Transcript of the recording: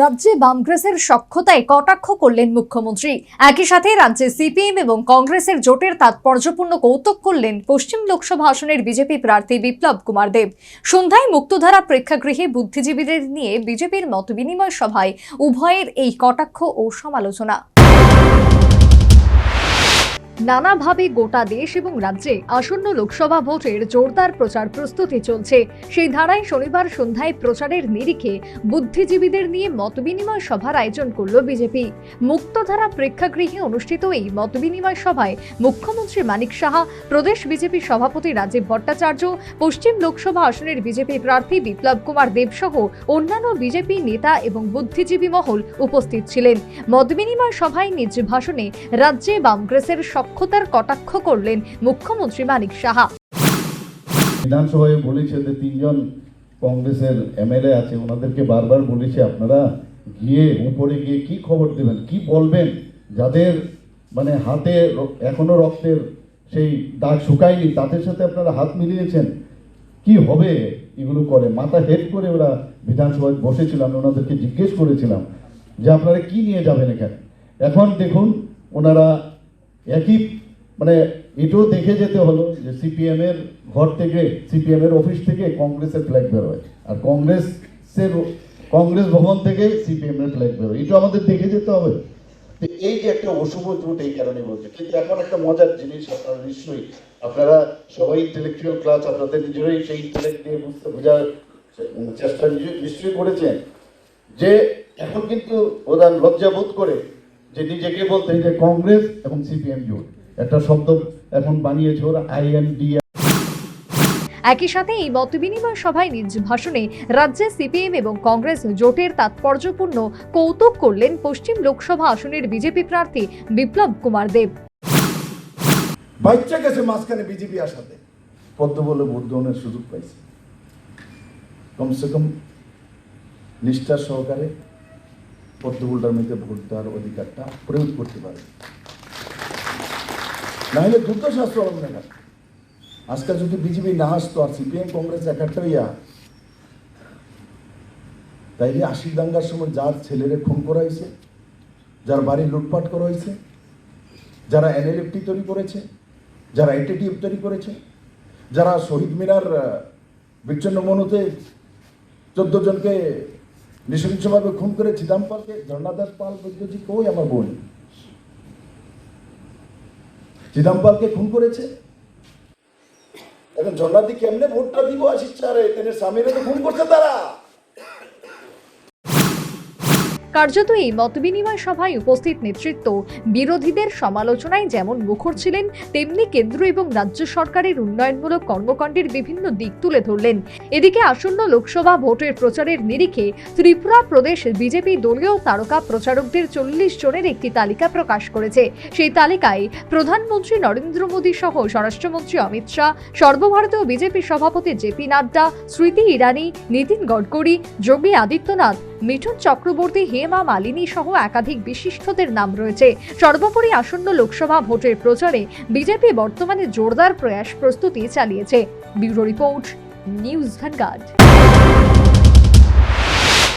রাজ্যে বামগ্রেসের সক্ষতায় কটাক্ষ করলেন মুখ্যমন্ত্রী। একই সাথে রাজ্যে সিপিএম এবং কংগ্রেসের জোটের তাৎপর্যপূর্ণ কৌতুক করলেন পশ্চিম লোকসভা আসনের বিজেপি প্রার্থী বিপ্লব কুমার দেব। সন্ধ্যায় মুক্তধারা প্রেক্ষাগৃহে বুদ্ধিজীবীদের নিয়ে বিজেপির মত বিনিময় সভায় উভয়ের এই কটাক্ষ ও সমালোচনা। নানাভাবে গোটা দেশ এবং রাজ্যে আসন্ন লোকসভা ভোটের জোরদার প্রচার প্রস্তুতি চলছে। সেই ধারায় শনিবার সন্ধ্যায় প্রচারের নিরিখে বুদ্ধিজীবীদের নিয়ে মতবিনিময় সভার আয়োজন করল বিজেপি। মুক্তধারা প্রেক্ষাগৃহে অনুষ্ঠিত এই মতবিনিময় সভায় মুখ্যমন্ত্রী মানিক সাহা, প্রদেশ বিজেপি সভাপতি রাজীব ভট্টাচার্য, পশ্চিম লোকসভা আসনের বিজেপি প্রার্থী বিপ্লব কুমার দেব সহ অন্যান্য বিজেপি নেতা এবং বুদ্ধিজীবী মহল উপস্থিত ছিলেন। মতবিনিময় সভায় নিজ ভাষণে রাজ্যে বামগ্রেসের সক্ষতার কটাক্ষ করলেন মুখ্যমন্ত্রী মানিক সাহা। বিধানসভায় বলেছে যে তিনজন কংগ্রেসের এমএলএ আছে, ওনাদেরকে বারবার বলেছে, আপনারা গিয়ে উপরে গিয়ে কি খবর দেবেন, কি বলবেন? যাদের মানে হাতে এখনও রক্তের সেই দাগ শুকায়নি, তাদের সাথে আপনারা হাত মিলিয়েছেন? কি হবে এগুলো করে? মাথা হেড করে ওরা বিধানসভায় বসেছিলাম ওনাদেরকে জিজ্ঞেস করেছিলাম যে আপনারা কি নিয়ে যাবেন এখানে? এখন দেখুন, ওনারা একই মানে এটাও দেখে যেতে হলো যে সিপিএম এর ঘর থেকে সিপিএম এর অফিস থেকে কংগ্রেসের ফ্ল্যাগ বেরোয়। আর কংগ্রেসের, কংগ্রেস ভবন থেকে সিপিএম এর ফ্ল্যাগ বেরোয়। এটা আমাদের দেখে যেতে হবে। তো এই যে একটা অশুভ ত্রুট এই কারণে বলছে কিন্তু এখন একটা মজার জিনিস আপনারা নিশ্চয়ই, আপনারা সবাই ইন্টেলেকচুয়াল ক্লাস আপনাদের নিজেরাই সেই ইন্টেলেক্ট দিয়ে বুঝতে বোঝার চেষ্টা নিশ্চয়ই- করেছেন যে এখন কিন্তু ওরা লজ্জা বোধ করে যে নিজেকে বলতে যে কংগ্রেস এবং সিপিএম জোট একটা শব্দ এখন বানিয়েছে ওরা আইএনডি একই সাথে এই মতবিনিময় সভায় নিজ ভাষণে রাজ্যে সিপিএম এবং কংগ্রেস জোটের তাৎপর্যপূর্ণ কৌতুক করলেন পশ্চিম লোকসভা আসনের বিজেপি প্রার্থী বিপ্লব কুমার দেব। বাচ্চা গেছে মাঝখানে বিজেপি আসাতে। পদ্ম বলে ভোট গ্রহণের সুযোগ পাইছে। কমসে কম নিষ্ঠার সহকারে পদ্মফুলটার মধ্যে ভোট দেওয়ার অধিকারটা প্রয়োগ করতে পারে। না হলে যুদ্ধশাস্ত্র হবে না আজকাল যদি বিজেপি না আসতো আর সিপিএম, কংগ্রেস একটা ইয়া তাইলে আশির দাঙ্গার সময় যার ছেলেরে খুন করা হয়েছে যার বাড়ি লুটপাট করা হয়েছে যারা এনএলএফটি তৈরি করেছে, যারা এটিটিএফ তৈরি করেছে, যারা শহীদ মিনার বিচ্ছিন্ন মনুতে চোদ্দ জনকে নৃশংসভাবে খুন করে চিদাম্পালকে ঝর্ণাদাস পাল বৈদ্যজি কই আমার বোন? চিদাম্পালকে খুন করেছে? এখন ঝর্ণাদি কেমনে ভোটটা দিব? আশিস চারে স্বামীরা তো খুন করছে তারা। কার্যত এই মতবিনিময় সভায় উপস্থিত নেতৃত্ব বিরোধীদের সমালোচনায় যেমন মুখর ছিলেন, তেমনি কেন্দ্র এবং রাজ্য সরকারের উন্নয়নমূলক কর্মকাণ্ডের বিভিন্ন দিক তুলে ধরলেন। এদিকে আসন্ন লোকসভা ভোটের প্রচারের নিরিখে ত্রিপুরা প্রদেশ বিজেপি দলীয় তারকা প্রচারকদের চল্লিশ জনের একটি তালিকা প্রকাশ করেছে। সেই তালিকায় প্রধানমন্ত্রী নরেন্দ্র মোদী সহ স্বরাষ্ট্রমন্ত্রী অমিত শাহ, সর্বভারতীয় বিজেপি সভাপতি জেপি নাড্ডা, স্মৃতি ইরানি, নীতিন গডকরি, যোগী আদিত্যনাথ মিঠুন চক্রবর্তী, হেমা মালিনী সহ একাধিক বিশিষ্টদের নাম রয়েছে। সর্বোপরি আসন্ন লোকসভা ভোটের প্রচারে বিজেপি বর্তমানে জোরদার প্রয়াস প্রস্তুতি চালিয়েছে। Bureau report, news vanguard.